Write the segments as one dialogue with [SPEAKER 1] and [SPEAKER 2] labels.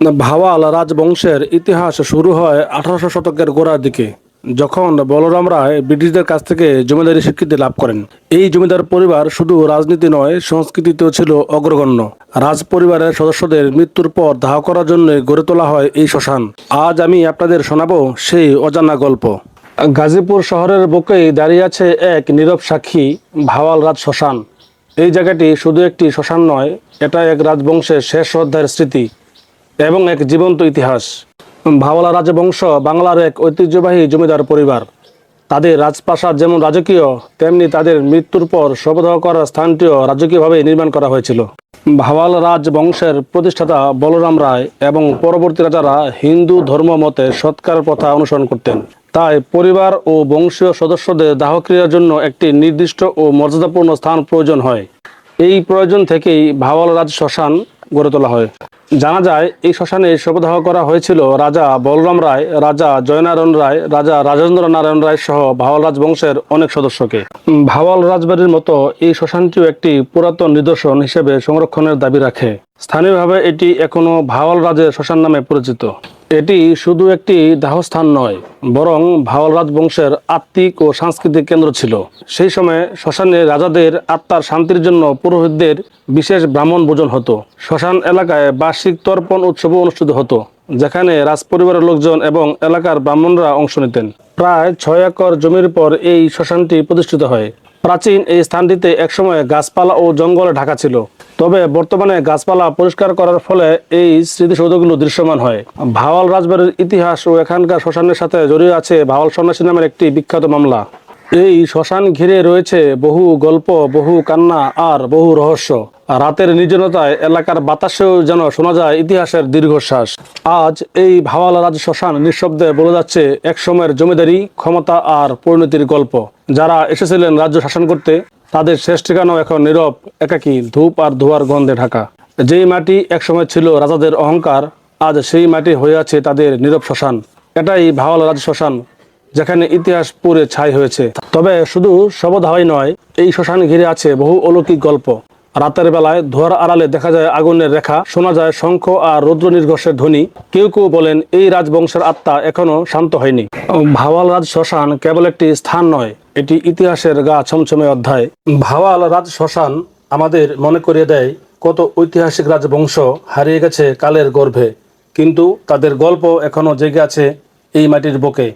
[SPEAKER 1] ভাওয়াল রাজবংশের ইতিহাস শুরু হয় আঠারোশো শতকের গোড়ার দিকে, যখন বলরাম রায় ব্রিটিশদের কাছ থেকে জমিদারি স্বীকৃতি লাভ করেন। এই জমিদার পরিবার শুধু রাজনীতি নয়, সংস্কৃতিতেও ছিল অগ্রগণ্য। রাজ পরিবারের সদস্যদের মৃত্যুর পর দাহ করার জন্য গড়ে তোলা হয় এই শ্মশান। আজ আমি আপনাদের শোনাবো সেই অজানা গল্প। গাজীপুর শহরের বুকেই দাঁড়িয়ে আছে এক নীরব সাক্ষী, ভাওয়াল রাজ শ্মশান। এই জায়গাটি শুধু একটি শ্মশান নয়, এটা এক রাজবংশের শেষ অধ্যায়ের স্মৃতি। এবং এক জীবন্ত ইতিহাস। ভাওয়ালা রাজবংশ, বাংলার এক ঐতিহ্যবাহী জমিদার পরিবার। তাদের রাজপ্রাসাদ যেমন রাজকীয়, তেমনি তাদের মৃত্যুর পর শবদাহ করার স্থানটিও রাজকীয়ভাবে নির্মাণ করা হয়েছিল। ভাওয়াল রাজবংশের প্রতিষ্ঠাতা বলরাম রায় এবং পরবর্তী রাজারা হিন্দু ধর্ম মতে সৎকার প্রথা অনুসরণ করতেন। তাই পরিবার ও বংশীয় সদস্যদের দাহক্রিয়ার জন্য একটি নির্দিষ্ট ও মর্যাদাপূর্ণ স্থান প্রয়োজন হয়। এই প্রয়োজন থেকেই ভাওয়াল রাজ শ্মশান গড়ে তোলা হয়। জানা যায়, এই শ্মশানে শবদাহ করা হয়েছিল রাজা বলরাম রায়, রাজা জয়নারায়ণ রায়, রাজা রাজেন্দ্র নারায়ণ রায় সহ ভাওয়াল রাজবংশের অনেক সদস্যকে। ভাওয়াল রাজবাড়ির মতো এই শ্মশানটিও একটি পুরাতন নিদর্শন হিসেবে সংরক্ষণের দাবি রাখে। স্থানীয়ভাবে এটি এখনও ভাওয়াল রাজের শ্মশান নামে পরিচিত। এটি শুধু একটি দাহস্থান নয়, বরং ভাওয়াল রাজবংশের আত্মিক ও সাংস্কৃতিক কেন্দ্র ছিল। সেই সময় শ্মশানে রাজাদের আত্মার শান্তির জন্য পুরোহিতদের বিশেষ ব্রাহ্মণ ভোজন হতো। শ্মশান এলাকায় বার্ষিক তর্পণ উৎসবও অনুষ্ঠিত হতো, যেখানে রাজপরিবারের লোকজন এবং এলাকার ব্রাহ্মণরা অংশ নিতেন। প্রায় ছয় একর জমির পর এই শ্মশানটি প্রতিষ্ঠিত হয়। প্রাচীন এই স্থানটিতে একসময় গাছপালা ও জঙ্গলে ঢাকা ছিল। তবে বর্তমানে গাছপালা পরিষ্কার করার ফলে এই স্মৃতিসৌধগুলো দৃশ্যমান হয়। ভাওয়াল রাজবাড়ির ইতিহাস ও এখানকার শ্মশানের সাথে জড়িয়ে আছে ভাওয়াল সন্ন্যাসী নামের একটি বিখ্যাত মামলা। এই শ্মশান ঘিরে রয়েছে বহু গল্প, বহু কান্না আর বহু রহস্য। রাতের নির্জনতায় এলাকার বাতাসেও যেন শোনা যায় ইতিহাসের দীর্ঘশ্বাস। আজ এই ভাওয়াল রাজ শ্মশান নিঃশব্দে বলে যাচ্ছে এক সময়ের জমিদারি, ক্ষমতা আর পরিণতির গল্প। যারা এসেছিলেন রাজ্য শাসন করতে তাদের শেষ ঠিকানাও এখন নীরব, একাকি ধূপ আর ধোয়ার গন্ধে ঢাকা। যেই মাটি একসময় ছিল রাজাদের অহংকার, আজ সেই মাটি হয়ে আছে তাদের নীরব শ্মশান। এটাই ভাওয়াল রাজ শ্মশান, যেখানে ইতিহাস পুরে ছাই হয়েছে। তবে শুধু শবদাহই নয়, এই শ্মশান ঘিরে আছে বহু অলৌকিক গল্প। রাতের বেলায় ধোয়ার আড়ালে দেখা যায় আগুনের রেখা। শোনা যায় শঙ্খ আর রৌদ্র নির্ঘোষের ধ্বনি। কেউ কেউ বলেন এই রাজবংশের আত্মা এখনও শান্ত হয়নি। ভাওয়াল রাজ শ্মশান কেবল একটি স্থান নয়, এটি ইতিহাসের গা ছমছমে অধ্যায়। ভাওয়াল রাজ শ্মশান আমাদের মনে করিয়ে দেয় কত ঐতিহাসিক রাজবংশ হারিয়ে গেছে কালের গর্ভে, কিন্তু তাদের গল্প এখনও জেগে আছে এই মাটির বুকে,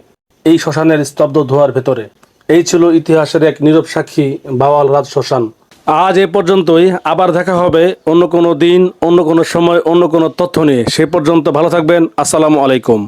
[SPEAKER 1] এই শ্মশানের স্তব্ধ ধোয়ার ভেতরে। এই ছিল ইতিহাসের এক নীরব সাক্ষী বাওয়াল রাজ শ্মশান। আজ এ পর্যন্তই। আবার দেখা হবে অন্য কোনো দিন, অন্য কোনো সময়, অন্য কোনো তথ্য নিয়ে। সে পর্যন্ত ভালো থাকবেন। আসসালামু আলাইকুম।